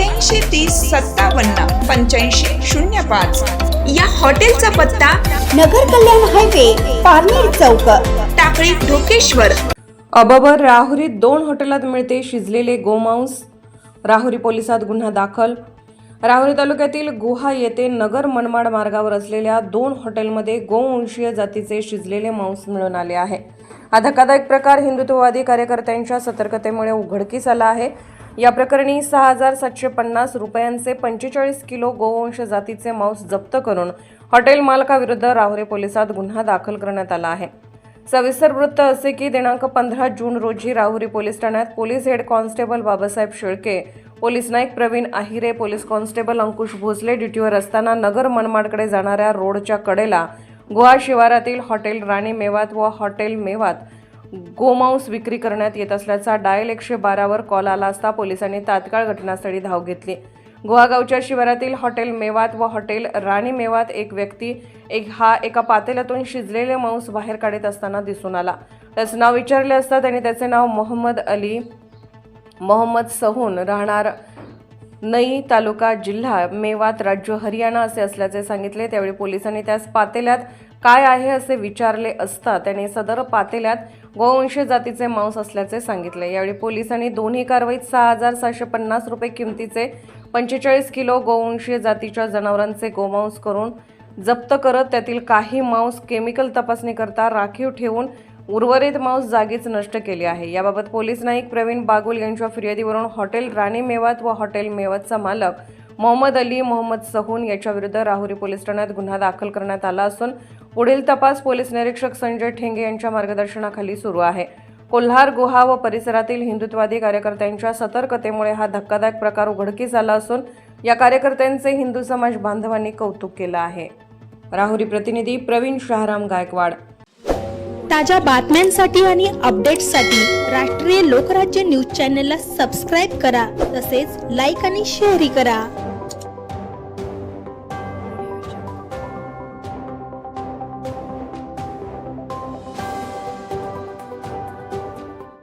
अठ्ठ्याऐंशी तीस सत्तावन्न पंच्याऐंशी शून्य पाच. या हॉटेलचा पत्ता नगर कल्याण हायवे पारनेर चौक टाकळी ढोकेश्वर. अबबर राहुरीत दोन हॉटेलात मिळते शिजलेले गोमांस. राहुरी पोलिसात गुन्हा दाखल. राहुरी तालुक्यातील गुहा येथे नगर मनमाड मार्गावर असलेल्या दोन हॉटेलमध्ये गोवंशीय जातीचे शिजलेले मांस मिळून आले आहे. हा धक्कादायक प्रकार हिंदुत्ववादी कार्यकर्त्यांच्या सतर्कतेमुळे उघडकीस आला आहे. या प्रकरणी सहा हजार सातशे पन्नास रुपयांचे पंचेचाळीस किलो गोवंश जातीचे मांस जप्त करून हॉटेल मालकाविरुद्ध राहुरे पोलिसात गुन्हा दाखल करण्यात आला आहे. सविस्तर वृत्त असे की दिनांक पंधरा जून रोजी राहुरी पोलीस ठाण्यात police head constable Babasaheb Shelke police Naik Praveen Ahire police constable Ankush Bhosale ड्युटीवर असताना नगर मनमाडकडे जाणाऱ्या रोडच्या कडेला गोवा शिवारातील हॉटेल राणी मेवात व हॉटेल मेवात गोमांस विक्री करण्यात येत असल्याचा डायल एकशे बारावर कॉल आला असता पोलिसांनी तात्काळ घटनास्थळी धाव घेतली. गोवागावच्या शिवारातील हॉटेल मेवात व हॉटेल राणी मेवात एक व्यक्ती एक हा एका पातेल्यातून शिजलेले मांस बाहेर काढत असताना दिसून आला. त्याचं नाव विचारले असता त्यांनी त्याचे नाव मोहम्मद अली मोहम्मद सहून राहणार नई तालुका जिल्हा मेवात राज्य हरियाणा असे असल्याचे सांगितले. त्यावेळी पोलिसांनी त्यास पातेल्यात काय आहे असे विचारले असता त्याने सदर पातेल्यात गोवंश जातीचे मांस असल्याचे सांगितले. यावेळी पोलिसांनी दोन्ही कारवाईत सहा हजार सहाशे पन्नास रुपये किमतीचे पंचेचाळीस किलो गोवंशीय जातीच्या जनावरांचे गोमांस करून जप्त करत त्यातील काही मांस केमिकल तपासणी करता राखीव ठेवून उर्वरित मांस जागीच नष्ट केले आहे. याबाबत पोलीस नाईक प्रवीण बागुल यांच्या फिर्यादीवरून हॉटेल राणी मेवात व हॉटेल मेवातचा मालक मोहम्मद अली मोहम्मद सहून याच्याविरुद्ध राहुरी पोलीस ठाण्यात गुन्हा दाखल करण्यात आला असून पुढील तपास पोलीस निरीक्षक संजय ठेंगे यांच्या मार्गदर्शनाखाली सुरू आहे. कोल्हार गुहा व परिसरातील हिंदुत्वादी कार्यकर्त्यांच्या सतर्कतेमुळे हा धक्कादायक प्रकार उघडकीस आला असून या कार्यकर्त्यांचे हिंदू समाज बांधवांनी कौतुक केलं आहे. राहुरी प्रतिनिधी प्रवीण शहाराम गायकवाड. ताज्या बातम्यांसाठी आणि अपडेट्ससाठी राष्ट्रीय लोकराज्य न्यूज चॅनलला सबस्क्राईब करा तसेच लाईक आणि शेअरही करा.